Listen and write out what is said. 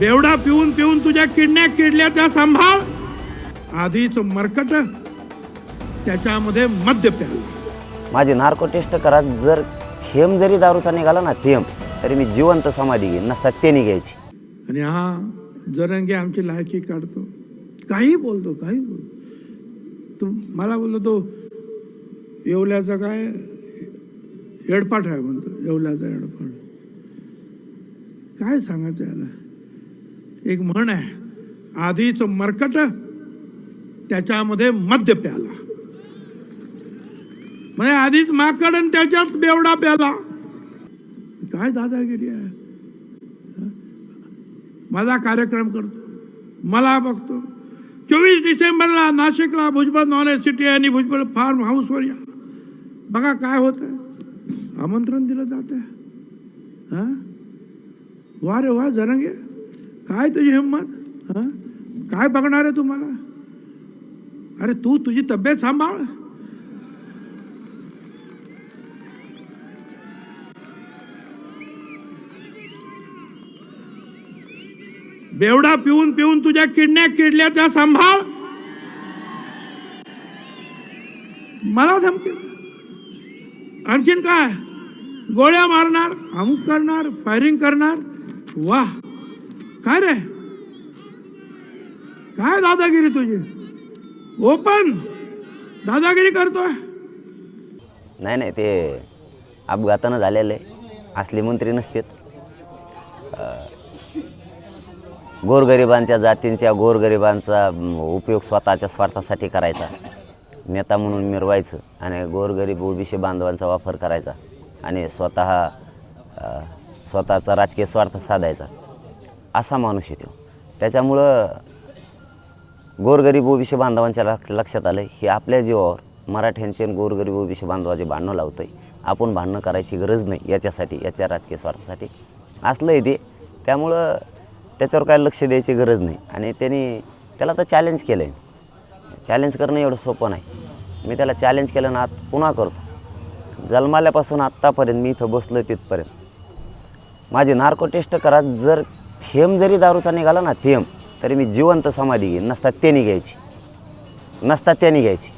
बेवडा पिऊन पिऊन तुझ्या किडण्या किडल्या त्या सांभाळ. आधीच मरकट त्याच्यामध्ये मद्य प्याला माझी नार्को टेस्ट करा जर थेंब जरी दारूचा निघाला ना थेंब तरी मी जिवंत समाधी घेईन नसतात ते घ्यायची. आणि हा जरंगे आमची लायकी काढतो. काही बोलतो काही बोलतो. तू मला बोलतो तो येवल्याचा काय एडपाट आहे म्हणतो येवल्याचा एडपाट काय सांगायचं याला? एक म्हण आहे आधीच मरकट त्याच्यामध्ये मद्य प्याला. म्हणजे आधीच माकड आणि त्याच्यात बेवडा प्याला. काय दादागिरी आहे? माझा कार्यक्रम करतो मला बघतो. चोवीस डिसेंबरला नाशिकला भुजबळ नॉलेज सिटी आणि भुजबळ फार्म हाऊसवर या. बघा काय होत आमंत्रण दिलं जात आहे हां? वा रे वा जरंगे. काय तुझी हिंमत हां? काय बघणार आहे तुम्हाला? अरे तू तुझी तब्येत सांभाळ. बेवडा पिऊन पिऊन तुझ्या किडण्या किडल्या त्या सांभाळ. मला धमकी. आणखीन काय? गोळ्या मारणार अमुक करणार फायरिंग करणार. वा काय रे? काय दादागिरी तुझी? ओपन! दादागिरी करतोय. नाही नाही ते अपघातानं झालेलं आहे. असले मंत्री नसतेत. गोरगरिबांच्या जातींच्या गोरगरिबांचा उपयोग स्वतःच्या स्वार्थासाठी करायचा. नेता म्हणून मिरवायचं आणि गोरगरीब ओबीसी बांधवांचा वापर करायचा आणि स्वतः स्वतःचा राजकीय स्वार्थ साधायचा. असा माणूस येतो त्याच्यामुळं गोरगरीब ओबीसी बांधवांच्या लक्ष लक्षात आलं हे आपल्या जीवावर मराठ्यांचे आणि गोरगरीब ओबीसी बांधवाचे भांडणं आहे आपण भांडणं करायची गरज नाही याच्यासाठी याच्या राजकीय स्वार्थासाठी. असलं आहे ते. त्यामुळं त्याच्यावर काय लक्ष द्यायची गरज नाही. आणि त्यांनी त्याला तर चॅलेंज केलं आहे चॅलेंज करणं एवढं सोपं नाही. मी त्याला चॅलेंज केलं ना आत पुन्हा करतो. जन्माल्यापासून आत्तापर्यंत मी इथं बसलो तिथपर्यंत. माझी नार्को टेस्ट करा जर थेंब जरी दारूचा निघाला ना थेंब तरी मी जिवंत समाधी घेईन. नसतात त्याने घ्यायची. नसतात त्याने घ्यायची.